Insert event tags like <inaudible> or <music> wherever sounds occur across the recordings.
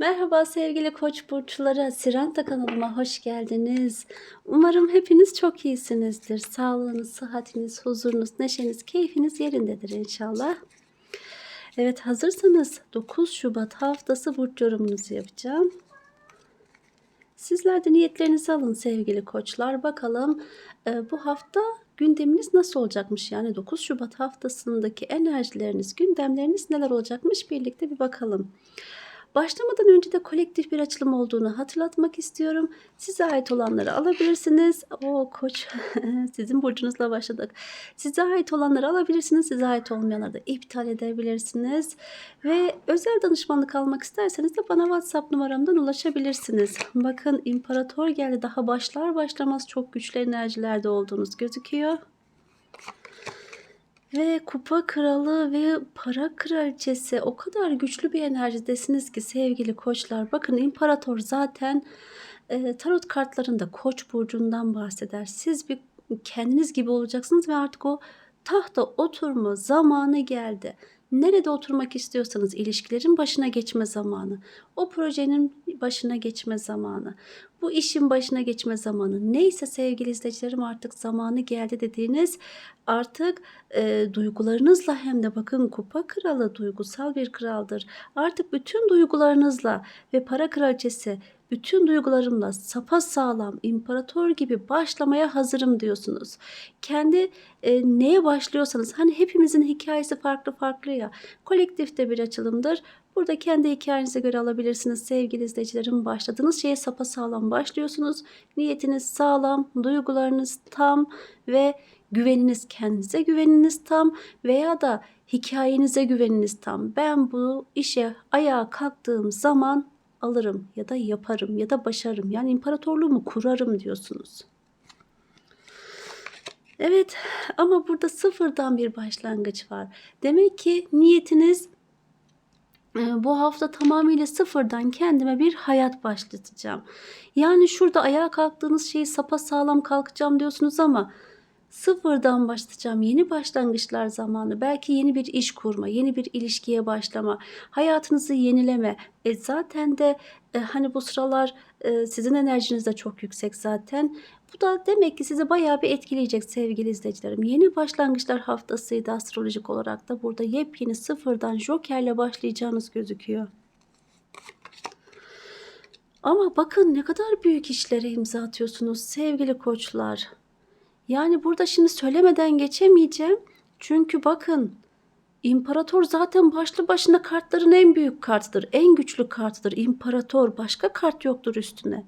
Merhaba sevgili koç burçları. Siranta kanalıma hoş geldiniz. Umarım hepiniz çok iyisinizdir. Sağlığınız, sıhhatiniz, huzurunuz, neşeniz, keyfiniz yerindedir inşallah. Evet hazırsanız 9 Şubat haftası burç yorumunuzu yapacağım. Sizler de niyetlerinizi alın sevgili koçlar. Bakalım e, bu hafta gündeminiz nasıl olacakmış? Yani 9 Şubat haftasındaki enerjileriniz, gündemleriniz neler olacakmış? Birlikte bir bakalım. Başlamadan önce de kolektif bir açılım olduğunu hatırlatmak istiyorum. Size ait olanları alabilirsiniz. O koç <laughs> sizin burcunuzla başladık. Size ait olanları alabilirsiniz. Size ait olmayanları da iptal edebilirsiniz. Ve özel danışmanlık almak isterseniz de bana WhatsApp numaramdan ulaşabilirsiniz. Bakın imparator geldi. Daha başlar başlamaz çok güçlü enerjilerde olduğunuz gözüküyor. Ve kupa kralı ve para kraliçesi o kadar güçlü bir enerjidesiniz ki sevgili koçlar. Bakın imparator zaten e, tarot kartlarında koç burcundan bahseder. Siz bir kendiniz gibi olacaksınız ve artık o tahta oturma zamanı geldi. Nerede oturmak istiyorsanız ilişkilerin başına geçme zamanı, o projenin başına geçme zamanı, bu işin başına geçme zamanı. Neyse sevgili izleyicilerim artık zamanı geldi dediğiniz artık e, duygularınızla hem de bakın kupa kralı duygusal bir kraldır. Artık bütün duygularınızla ve para kraliçesi bütün duygularımla sapa sağlam imparator gibi başlamaya hazırım diyorsunuz. Kendi e, neye başlıyorsanız hani hepimizin hikayesi farklı farklı ya kolektifte bir açılımdır. Burada kendi hikayenize göre alabilirsiniz sevgili izleyicilerim. Başladığınız şeye sapa sağlam başlıyorsunuz. Niyetiniz sağlam, duygularınız tam ve güveniniz kendinize güveniniz tam veya da hikayenize güveniniz tam. Ben bu işe ayağa kalktığım zaman alırım ya da yaparım ya da başarırım. Yani imparatorluğumu kurarım diyorsunuz. Evet ama burada sıfırdan bir başlangıç var. Demek ki niyetiniz e, bu hafta tamamıyla sıfırdan kendime bir hayat başlatacağım. Yani şurada ayağa kalktığınız şeyi sapa sağlam kalkacağım diyorsunuz ama sıfırdan başlayacağım. Yeni başlangıçlar zamanı. Belki yeni bir iş kurma, yeni bir ilişkiye başlama, hayatınızı yenileme. E zaten de e, hani bu sıralar e, sizin enerjiniz de çok yüksek zaten. Bu da demek ki sizi bayağı bir etkileyecek sevgili izleyicilerim. Yeni başlangıçlar haftasıydı astrolojik olarak da burada yepyeni sıfırdan jokerle başlayacağınız gözüküyor. Ama bakın ne kadar büyük işlere imza atıyorsunuz sevgili koçlar. Yani burada şimdi söylemeden geçemeyeceğim. Çünkü bakın İmparator zaten başlı başına kartların en büyük kartıdır. En güçlü kartıdır. İmparator. Başka kart yoktur üstüne.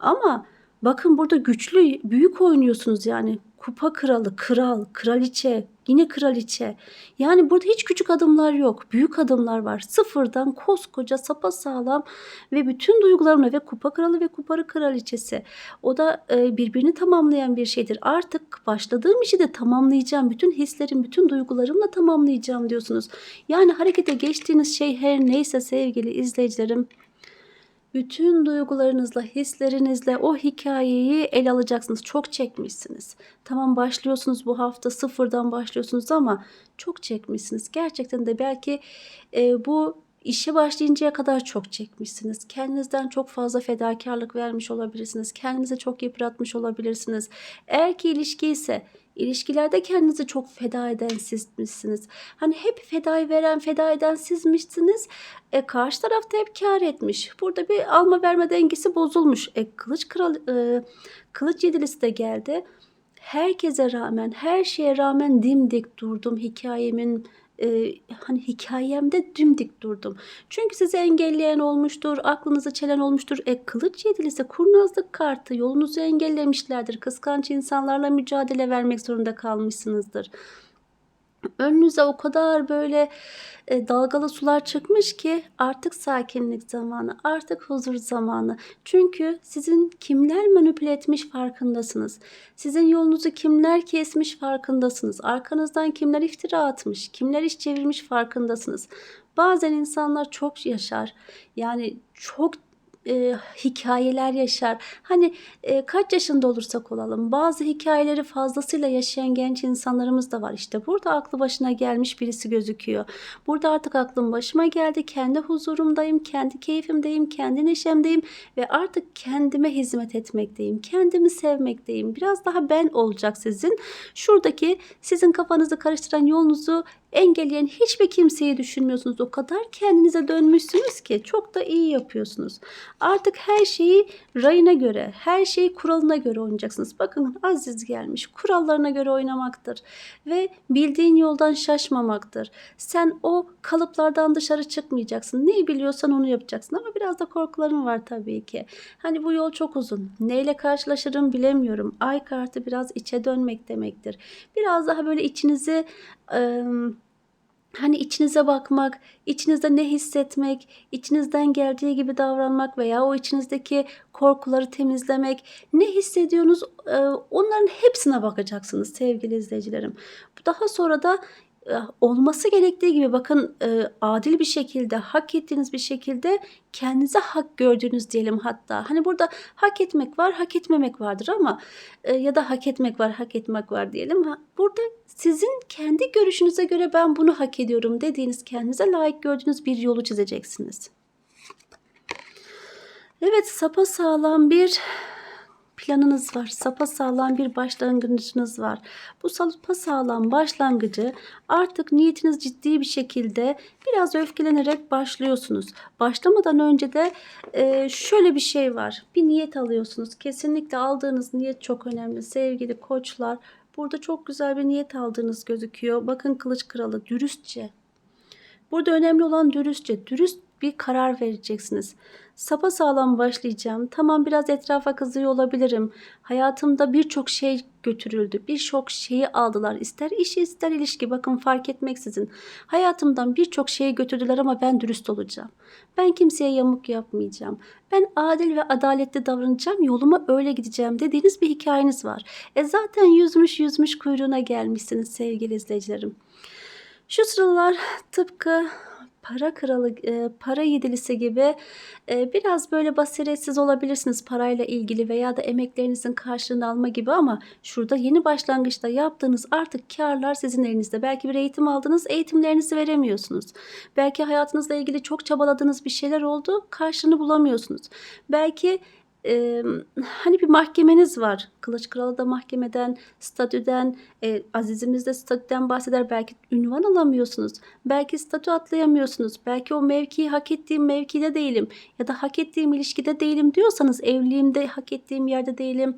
Ama bakın burada güçlü, büyük oynuyorsunuz yani. Kupa kralı, kral, kraliçe, yine kraliçe. Yani burada hiç küçük adımlar yok. Büyük adımlar var. Sıfırdan koskoca sapa sağlam ve bütün duygularımla ve kupa kralı ve kuparı kraliçesi. O da e, birbirini tamamlayan bir şeydir. Artık başladığım işi de tamamlayacağım. Bütün hislerim, bütün duygularımla tamamlayacağım diyorsunuz. Yani harekete geçtiğiniz şey her neyse sevgili izleyicilerim bütün duygularınızla, hislerinizle o hikayeyi ele alacaksınız. Çok çekmişsiniz. Tamam başlıyorsunuz bu hafta sıfırdan başlıyorsunuz ama çok çekmişsiniz. Gerçekten de belki e, bu işe başlayıncaya kadar çok çekmişsiniz. Kendinizden çok fazla fedakarlık vermiş olabilirsiniz. Kendinizi çok yıpratmış olabilirsiniz. Eğer ki ilişki ise İlişkilerde kendinizi çok feda eden sizmişsiniz. Hani hep fedayı veren, feda eden sizmişsiniz. E, karşı tarafta hep kar etmiş. Burada bir alma verme dengesi bozulmuş. E, kılıç kral, e, kılıç yedilisi de geldi. Herkese rağmen, her şeye rağmen dimdik durdum hikayemin e, hani hikayemde dimdik durdum. Çünkü sizi engelleyen olmuştur, aklınızı çelen olmuştur. E kılıç yedilisi kurnazlık kartı yolunuzu engellemişlerdir. Kıskanç insanlarla mücadele vermek zorunda kalmışsınızdır. Önünüze o kadar böyle e, dalgalı sular çıkmış ki artık sakinlik zamanı, artık huzur zamanı. Çünkü sizin kimler manipüle etmiş farkındasınız. Sizin yolunuzu kimler kesmiş farkındasınız. Arkanızdan kimler iftira atmış, kimler iş çevirmiş farkındasınız. Bazen insanlar çok yaşar. Yani çok e, hikayeler yaşar. Hani e, kaç yaşında olursak olalım bazı hikayeleri fazlasıyla yaşayan genç insanlarımız da var. İşte burada aklı başına gelmiş birisi gözüküyor. Burada artık aklım başıma geldi. Kendi huzurumdayım, kendi keyfimdeyim, kendi neşemdeyim ve artık kendime hizmet etmekteyim. Kendimi sevmekteyim. Biraz daha ben olacak sizin. Şuradaki sizin kafanızı karıştıran yolunuzu engelleyen hiçbir kimseyi düşünmüyorsunuz. O kadar kendinize dönmüşsünüz ki çok da iyi yapıyorsunuz. Artık her şeyi rayına göre, her şeyi kuralına göre oynayacaksınız. Bakın Aziz gelmiş. Kurallarına göre oynamaktır ve bildiğin yoldan şaşmamaktır. Sen o kalıplardan dışarı çıkmayacaksın. Neyi biliyorsan onu yapacaksın ama biraz da korkuların var tabii ki. Hani bu yol çok uzun. Neyle karşılaşırım bilemiyorum. Ay kartı biraz içe dönmek demektir. Biraz daha böyle içinizi ıı, Hani içinize bakmak, içinizde ne hissetmek, içinizden geldiği gibi davranmak veya o içinizdeki korkuları temizlemek, ne hissediyorsunuz onların hepsine bakacaksınız sevgili izleyicilerim. Daha sonra da olması gerektiği gibi bakın e, adil bir şekilde, hak ettiğiniz bir şekilde kendinize hak gördüğünüz diyelim hatta. Hani burada hak etmek var, hak etmemek vardır ama e, ya da hak etmek var, hak etmek var diyelim. Burada sizin kendi görüşünüze göre ben bunu hak ediyorum dediğiniz kendinize layık gördüğünüz bir yolu çizeceksiniz. Evet, sapa sağlam bir planınız var. Sapa sağlam bir başlangıcınız var. Bu sapa sağlam başlangıcı artık niyetiniz ciddi bir şekilde biraz öfkelenerek başlıyorsunuz. Başlamadan önce de e, şöyle bir şey var. Bir niyet alıyorsunuz. Kesinlikle aldığınız niyet çok önemli. Sevgili koçlar burada çok güzel bir niyet aldığınız gözüküyor. Bakın kılıç kralı dürüstçe. Burada önemli olan dürüstçe. Dürüst bir karar vereceksiniz. Sapa sağlam başlayacağım. Tamam biraz etrafa kızıyor olabilirim. Hayatımda birçok şey götürüldü. Birçok şeyi aldılar. İster iş ister ilişki. Bakın fark etmeksizin. Hayatımdan birçok şeyi götürdüler ama ben dürüst olacağım. Ben kimseye yamuk yapmayacağım. Ben adil ve adaletli davranacağım. Yoluma öyle gideceğim dediğiniz bir hikayeniz var. E zaten yüzmüş yüzmüş kuyruğuna gelmişsiniz sevgili izleyicilerim. Şu sıralar tıpkı para kralı, e, para yedilisi gibi e, biraz böyle basiretsiz olabilirsiniz parayla ilgili veya da emeklerinizin karşılığını alma gibi ama şurada yeni başlangıçta yaptığınız artık karlar sizin elinizde. Belki bir eğitim aldınız, eğitimlerinizi veremiyorsunuz. Belki hayatınızla ilgili çok çabaladığınız bir şeyler oldu, karşılığını bulamıyorsunuz. Belki e, hani bir mahkemeniz var. Kılıç Kralı da mahkemeden, statüden, e, Azizimiz de statüden bahseder. Belki ünvan alamıyorsunuz. Belki statü atlayamıyorsunuz. Belki o mevkiyi hak ettiğim mevkide değilim. Ya da hak ettiğim ilişkide değilim diyorsanız evliliğimde hak ettiğim yerde değilim.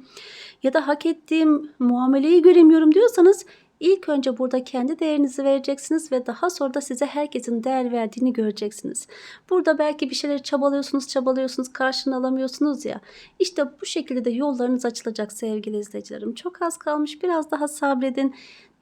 Ya da hak ettiğim muameleyi göremiyorum diyorsanız İlk önce burada kendi değerinizi vereceksiniz ve daha sonra da size herkesin değer verdiğini göreceksiniz. Burada belki bir şeyleri çabalıyorsunuz, çabalıyorsunuz, karşılığını alamıyorsunuz ya. İşte bu şekilde de yollarınız açılacak sevgili izleyicilerim. Çok az kalmış. Biraz daha sabredin.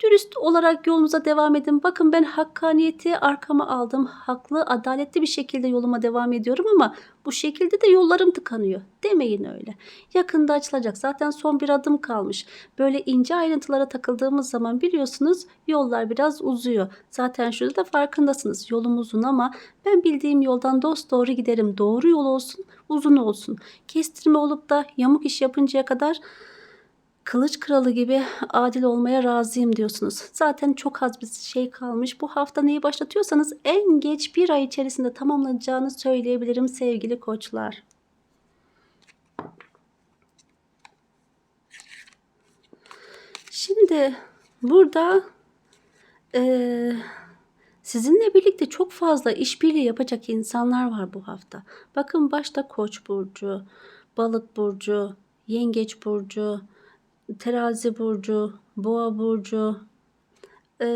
Dürüst olarak yolunuza devam edin. Bakın ben hakkaniyeti arkama aldım. Haklı, adaletli bir şekilde yoluma devam ediyorum ama bu şekilde de yollarım tıkanıyor. Demeyin öyle. Yakında açılacak. Zaten son bir adım kalmış. Böyle ince ayrıntılara takıldığımız zaman biliyorsunuz yollar biraz uzuyor. Zaten şurada da farkındasınız. Yolum uzun ama ben bildiğim yoldan dost doğru giderim. Doğru yol olsun, uzun olsun. Kestirme olup da yamuk iş yapıncaya kadar kılıç kralı gibi adil olmaya razıyım diyorsunuz. Zaten çok az bir şey kalmış. Bu hafta neyi başlatıyorsanız en geç bir ay içerisinde tamamlanacağını söyleyebilirim sevgili koçlar. Şimdi burada eee Sizinle birlikte çok fazla işbirliği yapacak insanlar var bu hafta. Bakın başta Koç burcu, Balık burcu, Yengeç burcu, Terazi burcu, Boğa burcu. Ee,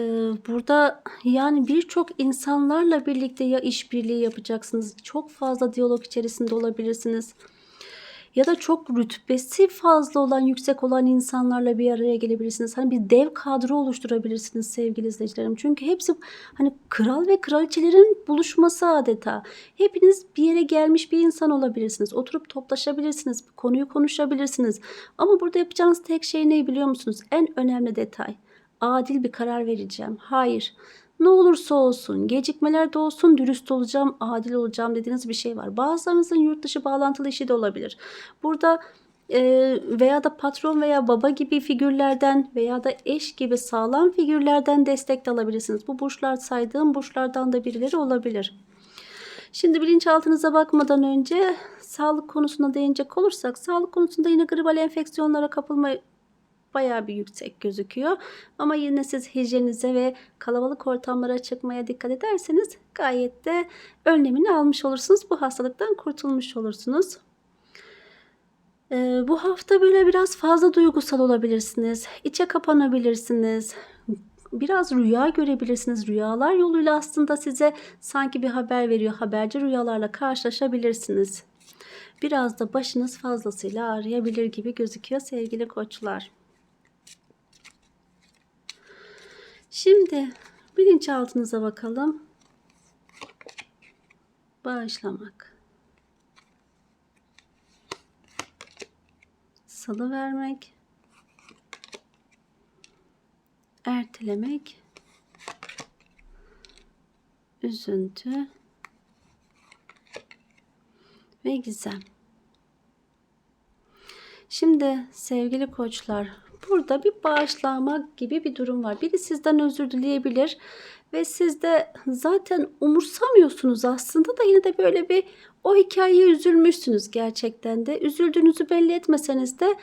burada yani birçok insanlarla birlikte ya işbirliği yapacaksınız. Çok fazla diyalog içerisinde olabilirsiniz ya da çok rütbesi fazla olan, yüksek olan insanlarla bir araya gelebilirsiniz. Hani bir dev kadro oluşturabilirsiniz sevgili izleyicilerim. Çünkü hepsi hani kral ve kraliçelerin buluşması adeta. Hepiniz bir yere gelmiş bir insan olabilirsiniz. Oturup toplaşabilirsiniz. Konuyu konuşabilirsiniz. Ama burada yapacağınız tek şey ne biliyor musunuz? En önemli detay. Adil bir karar vereceğim. Hayır. Ne olursa olsun, gecikmeler de olsun, dürüst olacağım, adil olacağım dediğiniz bir şey var. Bazılarınızın yurt dışı bağlantılı işi de olabilir. Burada e, veya da patron veya baba gibi figürlerden veya da eş gibi sağlam figürlerden destek de alabilirsiniz. Bu burçlar saydığım burçlardan da birileri olabilir. Şimdi bilinçaltınıza bakmadan önce sağlık konusuna değinecek olursak sağlık konusunda yine gribal enfeksiyonlara kapılma bayağı bir yüksek gözüküyor. Ama yine siz hijyenize ve kalabalık ortamlara çıkmaya dikkat ederseniz gayet de önlemini almış olursunuz. Bu hastalıktan kurtulmuş olursunuz. Ee, bu hafta böyle biraz fazla duygusal olabilirsiniz. İçe kapanabilirsiniz. Biraz rüya görebilirsiniz. Rüyalar yoluyla aslında size sanki bir haber veriyor. Haberci rüyalarla karşılaşabilirsiniz. Biraz da başınız fazlasıyla ağrıyabilir gibi gözüküyor sevgili koçlar. Şimdi bilinçaltınıza bakalım. Bağışlamak. Salı vermek. Ertelemek. Üzüntü. Ve gizem. Şimdi sevgili koçlar burada bir bağışlamak gibi bir durum var. Biri sizden özür dileyebilir ve siz de zaten umursamıyorsunuz aslında da yine de böyle bir o hikayeye üzülmüşsünüz gerçekten de. Üzüldüğünüzü belli etmeseniz de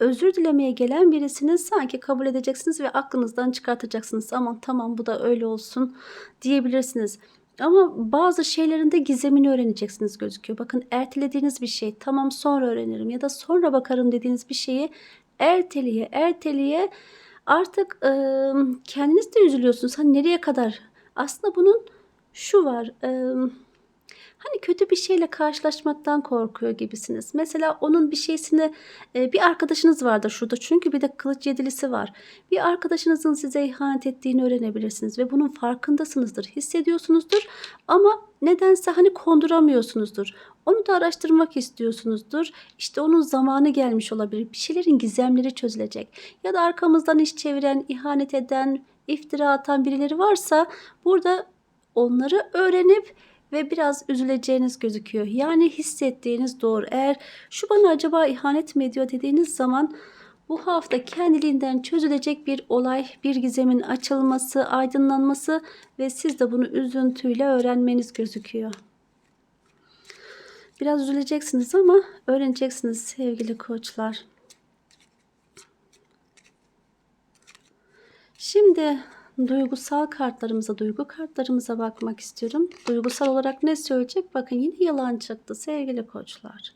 özür dilemeye gelen birisini sanki kabul edeceksiniz ve aklınızdan çıkartacaksınız. Aman tamam bu da öyle olsun diyebilirsiniz. Ama bazı şeylerin de gizemini öğreneceksiniz gözüküyor. Bakın ertelediğiniz bir şey tamam sonra öğrenirim ya da sonra bakarım dediğiniz bir şeyi erteleye erteleye artık e, kendiniz de üzülüyorsunuz. Hani nereye kadar? Aslında bunun şu var. E, hani kötü bir şeyle karşılaşmaktan korkuyor gibisiniz. Mesela onun bir şeysini e, bir arkadaşınız vardır şurada çünkü bir de kılıç yedilisi var. Bir arkadaşınızın size ihanet ettiğini öğrenebilirsiniz ve bunun farkındasınızdır, hissediyorsunuzdur ama nedense hani konduramıyorsunuzdur. Onu da araştırmak istiyorsunuzdur. İşte onun zamanı gelmiş olabilir. Bir şeylerin gizemleri çözülecek. Ya da arkamızdan iş çeviren, ihanet eden, iftira atan birileri varsa burada onları öğrenip ve biraz üzüleceğiniz gözüküyor. Yani hissettiğiniz doğru. Eğer şu bana acaba ihanet mi ediyor dediğiniz zaman bu hafta kendiliğinden çözülecek bir olay, bir gizemin açılması, aydınlanması ve siz de bunu üzüntüyle öğrenmeniz gözüküyor. Biraz üzüleceksiniz ama öğreneceksiniz sevgili koçlar. Şimdi duygusal kartlarımıza, duygu kartlarımıza bakmak istiyorum. Duygusal olarak ne söyleyecek? Bakın yine yılan çıktı sevgili koçlar.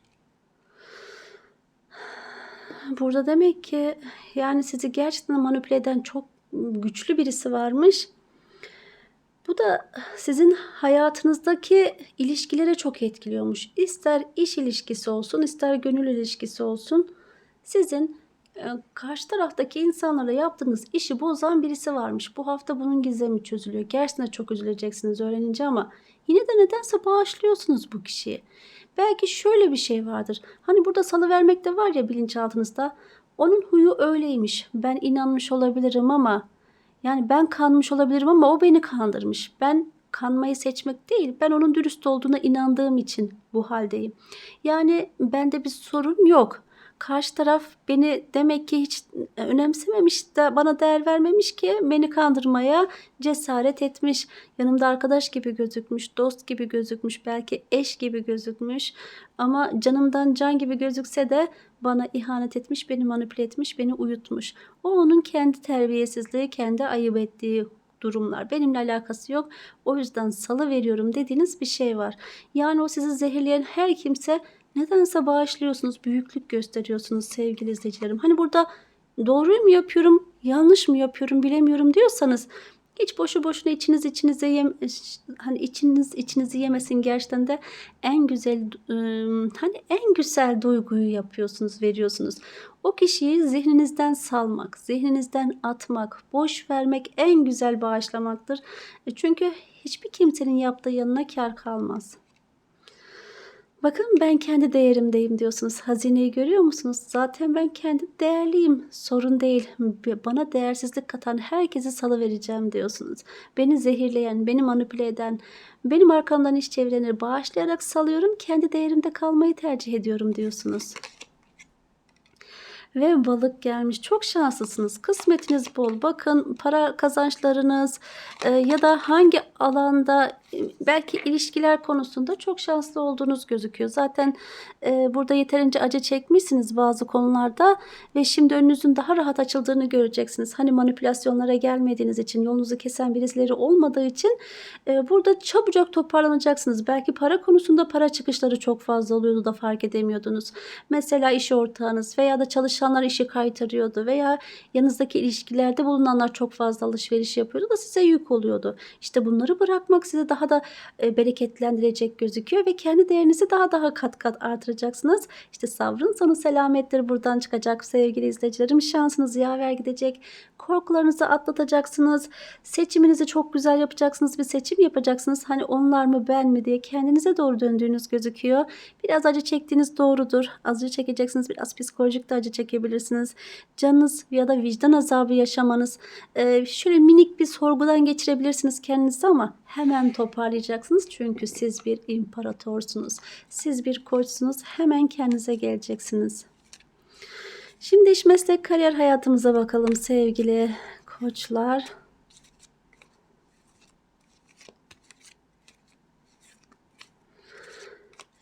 Burada demek ki yani sizi gerçekten manipüle eden çok güçlü birisi varmış. Bu da sizin hayatınızdaki ilişkilere çok etkiliyormuş. İster iş ilişkisi olsun, ister gönül ilişkisi olsun. Sizin e, karşı taraftaki insanlara yaptığınız işi bozan birisi varmış. Bu hafta bunun gizemi çözülüyor. Gerçekten çok üzüleceksiniz öğrenince ama yine de nedense bağışlıyorsunuz bu kişiyi. Belki şöyle bir şey vardır. Hani burada salı vermek de var ya bilinçaltınızda. Onun huyu öyleymiş. Ben inanmış olabilirim ama yani ben kanmış olabilirim ama o beni kandırmış. Ben kanmayı seçmek değil, ben onun dürüst olduğuna inandığım için bu haldeyim. Yani bende bir sorun yok. Karşı taraf beni demek ki hiç önemsememiş de bana değer vermemiş ki beni kandırmaya cesaret etmiş. Yanımda arkadaş gibi gözükmüş, dost gibi gözükmüş, belki eş gibi gözükmüş. Ama canımdan can gibi gözükse de bana ihanet etmiş, beni manipüle etmiş, beni uyutmuş. O onun kendi terbiyesizliği, kendi ayıp ettiği durumlar. Benimle alakası yok. O yüzden salı veriyorum dediğiniz bir şey var. Yani o sizi zehirleyen her kimse nedense bağışlıyorsunuz, büyüklük gösteriyorsunuz sevgili izleyicilerim. Hani burada doğruyu mu yapıyorum, yanlış mı yapıyorum bilemiyorum diyorsanız hiç boşu boşuna içiniz içinize yem, hani içiniz içinizi yemesin gerçekten de en güzel hani en güzel duyguyu yapıyorsunuz, veriyorsunuz. O kişiyi zihninizden salmak, zihninizden atmak, boş vermek en güzel bağışlamaktır. E, çünkü hiçbir kimsenin yaptığı yanına kar kalmaz. Bakın ben kendi değerimdeyim diyorsunuz. Hazineyi görüyor musunuz? Zaten ben kendi değerliyim. Sorun değil. Bana değersizlik katan herkesi salıvereceğim diyorsunuz. Beni zehirleyen, beni manipüle eden, benim arkamdan iş çevirenleri bağışlayarak salıyorum. Kendi değerimde kalmayı tercih ediyorum diyorsunuz ve balık gelmiş. Çok şanslısınız. Kısmetiniz bol. Bakın para kazançlarınız e, ya da hangi alanda e, belki ilişkiler konusunda çok şanslı olduğunuz gözüküyor. Zaten e, burada yeterince acı çekmişsiniz bazı konularda ve şimdi önünüzün daha rahat açıldığını göreceksiniz. Hani manipülasyonlara gelmediğiniz için, yolunuzu kesen birisileri olmadığı için e, burada çabucak toparlanacaksınız. Belki para konusunda para çıkışları çok fazla oluyordu da fark edemiyordunuz. Mesela iş ortağınız veya da çalışanlar işi kaytarıyordu veya yanınızdaki ilişkilerde bulunanlar çok fazla alışveriş yapıyordu da size yük oluyordu. İşte bunları bırakmak size daha da e, bereketlendirecek gözüküyor ve kendi değerinizi daha daha kat kat artıracaksınız. İşte sabrın sonu selamettir buradan çıkacak sevgili izleyicilerim. Şansınız yaver gidecek. Korkularınızı atlatacaksınız. Seçiminizi çok güzel yapacaksınız. Bir seçim yapacaksınız. Hani onlar mı ben mi diye kendinize doğru döndüğünüz gözüküyor. Biraz acı çektiğiniz doğrudur. Acı çekeceksiniz. Biraz psikolojik de acı çekebilirsiniz. Canınız ya da vicdan azabı yaşamanız. E, şöyle minik bir sorgudan geçirebilirsiniz kendinizi ama hemen toparlayacaksınız. Çünkü siz bir imparatorsunuz. Siz bir koçsunuz. Hemen kendinize geleceksiniz. Şimdi iş meslek kariyer hayatımıza bakalım sevgili koçlar.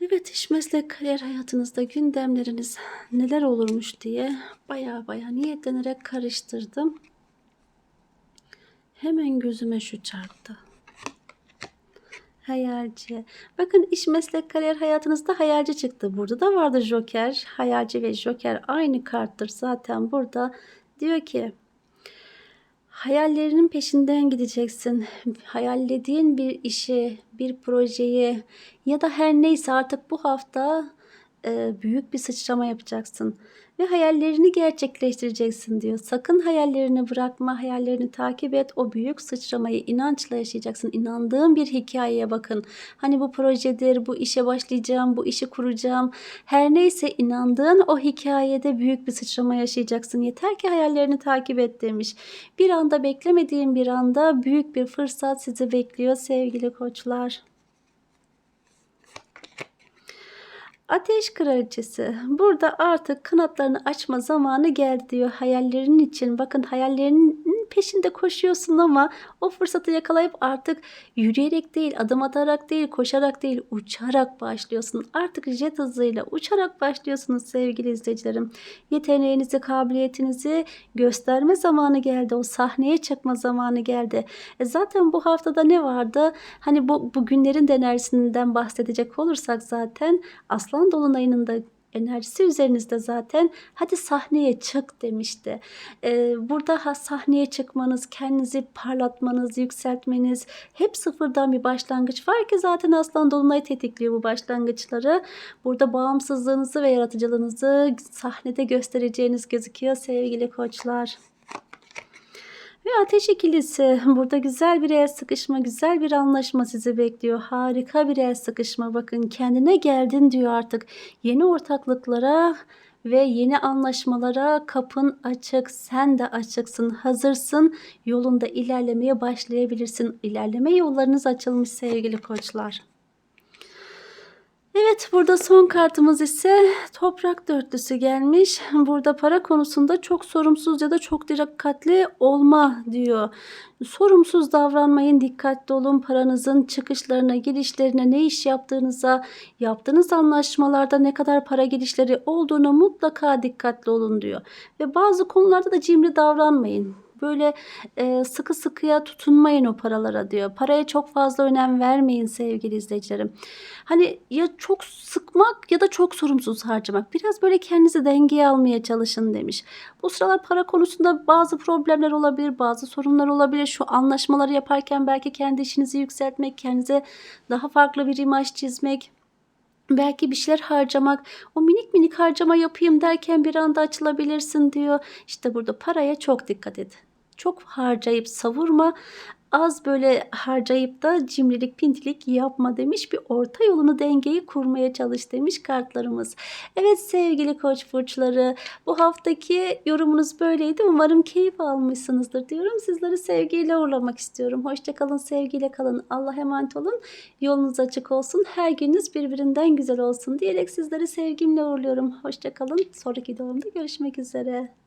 Evet iş meslek kariyer hayatınızda gündemleriniz neler olurmuş diye baya baya niyetlenerek karıştırdım. Hemen gözüme şu çarptı. Hayalci. Bakın iş meslek kariyer hayatınızda hayalci çıktı. Burada da vardı Joker. Hayalci ve Joker aynı karttır zaten burada. Diyor ki hayallerinin peşinden gideceksin. Hayallediğin bir işi, bir projeyi ya da her neyse artık bu hafta e, büyük bir sıçrama yapacaksın ve hayallerini gerçekleştireceksin diyor. Sakın hayallerini bırakma, hayallerini takip et. O büyük sıçramayı inançla yaşayacaksın. İnandığın bir hikayeye bakın. Hani bu projedir, bu işe başlayacağım, bu işi kuracağım. Her neyse inandığın o hikayede büyük bir sıçrama yaşayacaksın. Yeter ki hayallerini takip et demiş. Bir anda beklemediğin bir anda büyük bir fırsat sizi bekliyor sevgili koçlar. Ateş kraliçesi burada artık kanatlarını açma zamanı geldi diyor hayallerin için. Bakın hayallerinin peşinde koşuyorsun ama o fırsatı yakalayıp artık yürüyerek değil, adım atarak değil, koşarak değil, uçarak başlıyorsun. Artık jet hızıyla uçarak başlıyorsunuz sevgili izleyicilerim. Yeteneğinizi, kabiliyetinizi gösterme zamanı geldi. O sahneye çıkma zamanı geldi. E zaten bu haftada ne vardı? Hani bu, bu günlerin de enerjisinden bahsedecek olursak zaten Aslan Dolunay'ının da enerjisi üzerinizde zaten hadi sahneye çık demişti. Ee, burada ha, sahneye çıkmanız, kendinizi parlatmanız, yükseltmeniz hep sıfırdan bir başlangıç var ki zaten Aslan Dolunay tetikliyor bu başlangıçları. Burada bağımsızlığınızı ve yaratıcılığınızı sahnede göstereceğiniz gözüküyor sevgili koçlar. Ve ateş ikilisi. Burada güzel bir el sıkışma, güzel bir anlaşma sizi bekliyor. Harika bir el sıkışma. Bakın kendine geldin diyor artık. Yeni ortaklıklara ve yeni anlaşmalara kapın açık. Sen de açıksın, hazırsın. Yolunda ilerlemeye başlayabilirsin. İlerleme yollarınız açılmış sevgili koçlar. Evet burada son kartımız ise toprak dörtlüsü gelmiş. Burada para konusunda çok sorumsuz ya da çok dikkatli olma diyor. Sorumsuz davranmayın, dikkatli olun. Paranızın çıkışlarına, girişlerine, ne iş yaptığınıza, yaptığınız anlaşmalarda ne kadar para girişleri olduğuna mutlaka dikkatli olun diyor. Ve bazı konularda da cimri davranmayın. Böyle e, sıkı sıkıya tutunmayın o paralara diyor. Paraya çok fazla önem vermeyin sevgili izleyicilerim. Hani ya çok sıkmak ya da çok sorumsuz harcamak. Biraz böyle kendinizi dengeye almaya çalışın demiş. Bu sıralar para konusunda bazı problemler olabilir, bazı sorunlar olabilir. Şu anlaşmaları yaparken belki kendi işinizi yükseltmek, kendinize daha farklı bir imaj çizmek, Belki bir şeyler harcamak, o minik minik harcama yapayım derken bir anda açılabilirsin diyor. İşte burada paraya çok dikkat et çok harcayıp savurma. Az böyle harcayıp da cimrilik pintilik yapma demiş. Bir orta yolunu dengeyi kurmaya çalış demiş kartlarımız. Evet sevgili koç burçları bu haftaki yorumunuz böyleydi. Umarım keyif almışsınızdır diyorum. Sizleri sevgiyle uğurlamak istiyorum. Hoşçakalın sevgiyle kalın. Allah emanet olun. Yolunuz açık olsun. Her gününüz birbirinden güzel olsun diyerek sizleri sevgimle uğurluyorum. Hoşçakalın. Sonraki doğumda görüşmek üzere.